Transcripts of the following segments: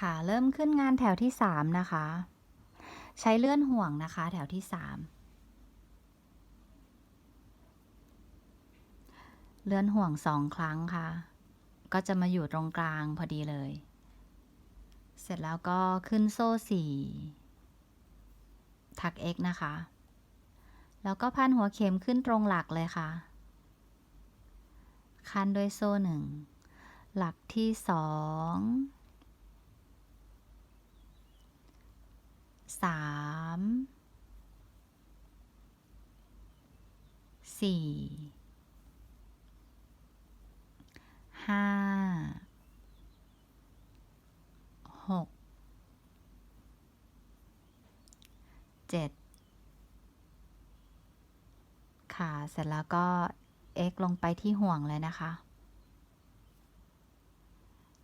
ค่ะ เริ่มขึ้นงานแถวที่สามนะคะ ใช้เลื่อนห่วงนะคะ แถวที่สามเลื่อนห่วงสองครั้งค่ะ ก็จะมาอยู่ตรงกลางพอดีเลย เสร็จแล้วก็ขึ้นโซ่สี่ถัก x นะคะ แล้วก็พันหัวเข็มขึ้นตรงหลักเลยค่ะ คันด้วยโซ่หนึ่ง หลักที่สอง สามสี่ห้าหกเจ็ดค่ะ เสร็จแล้วก็ x ลงไปที่ห่วงเลยนะคะ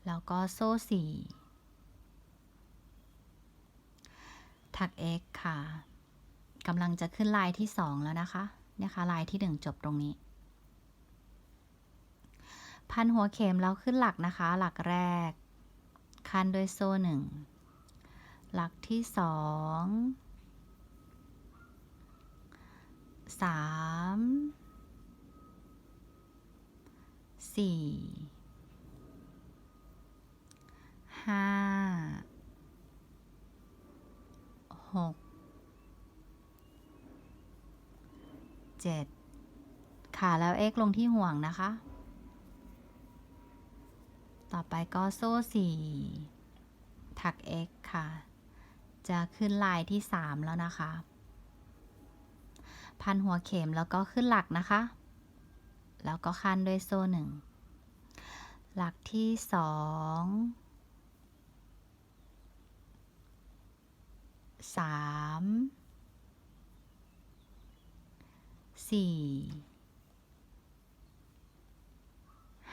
แล้วก็โซ่สี่ ถัก x ค่ะกำลังจะขึ้นลายที่สองแล้วนะคะเนี่ยค่ะลายที่หนึ่งจบตรงนี้ พันหัวเข็มแล้วขึ้นหลักนะคะ หลักแรก คันด้วยโซ่หนึ่งหลักที่สองสามสี่ ห้า หกเจ็ดค่ะ แล้ว x ลงที่ห่วงนะคะ ต่อไปก็โซ่สี่ถัก x ค่ะ จะขึ้นลายที่สามแล้วนะคะ พันหัวเข็มแล้วก็ขึ้นหลักนะคะ แล้วก็คันด้วยโซ่หนึ่งหลักที่สอง สามสี่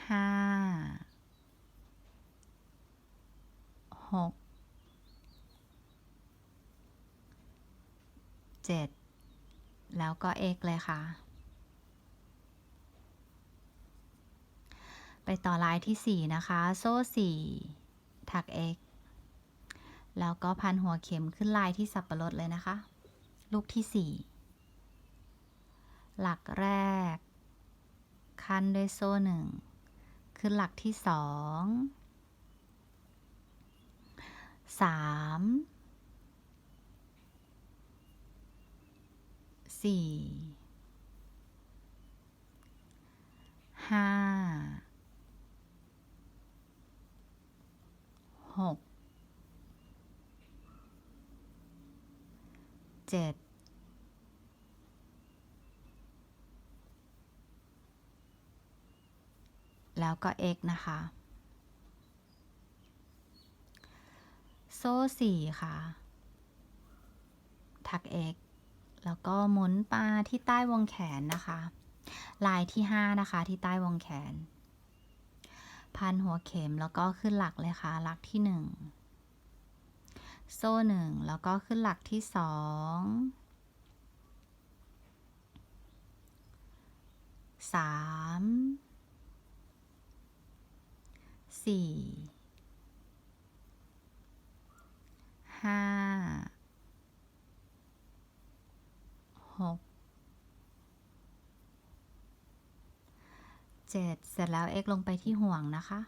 ห้าหกเจ็ดแล้วก็ x เลยค่ะ ไปต่อลายที่สี่นะคะ โซ่สี่ถัก x แล้วก็พันหัวเข็มขึ้นลายที่สับปะรดเลยนะคะ ลูกที่สี่หลักแรก คันด้วยโซ่หนึ่งขึ้นหลักที่สองสามสี่ห้าหก เจ็ดแล้วก็ x นะคะ โซ่สี่ค่ะถัก x แล้วก็หมุนปลาที่ใต้วงแขนนะคะ ลายที่ห้านะคะที่ใต้วงแขน พันหัวเข็มแล้วก็ขึ้นหลักเลยค่ะ หลักที่หนึ่ง โซ่หนึ่งแล้วก็ขึ้นหลักที่สองสามสี่ห้าหกเจ็ดเสร็จแล้ว x ลงไปที่ห่วงนะคะ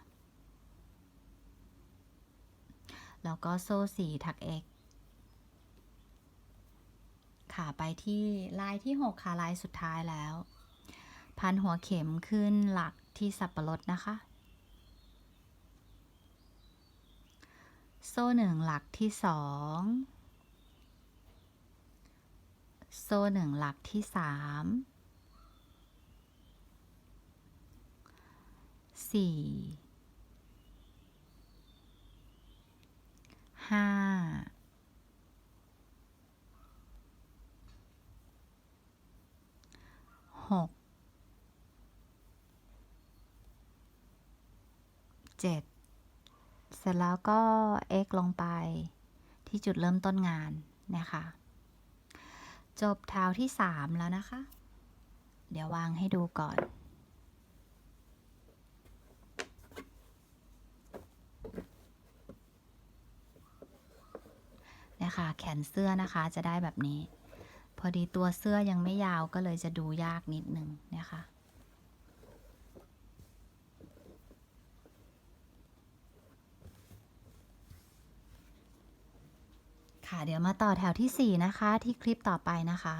แล้วก็โซ่สี่ถัก x ค่ะไปที่ลายที่ 6 ค่ะลายสุดท้ายแล้ว พันหัวเข็มขึ้นหลักที่สับปะรดนะคะ โซ่หนึ่งหลักที่สองโซ่หนึ่งหลักที่สามสี่ ห้าหกเจ็ดเสร็จแล้วก็ x ลงไปที่จุดเริ่มต้นงานนะคะ จบเท้าที่สามแล้วนะคะ เดี๋ยววางให้ดูก่อน นี่ยค่ะแขนเสื้อนะคะจะได้แบบนี้ พอดีตัวเสื้อยังไม่ยาวก็เลยจะดูยากนิดนึงเนี่ยค่ะค่ะเดี๋ยวมาต่อแถวที่ 4 นะคะที่คลิปต่อไปนะคะ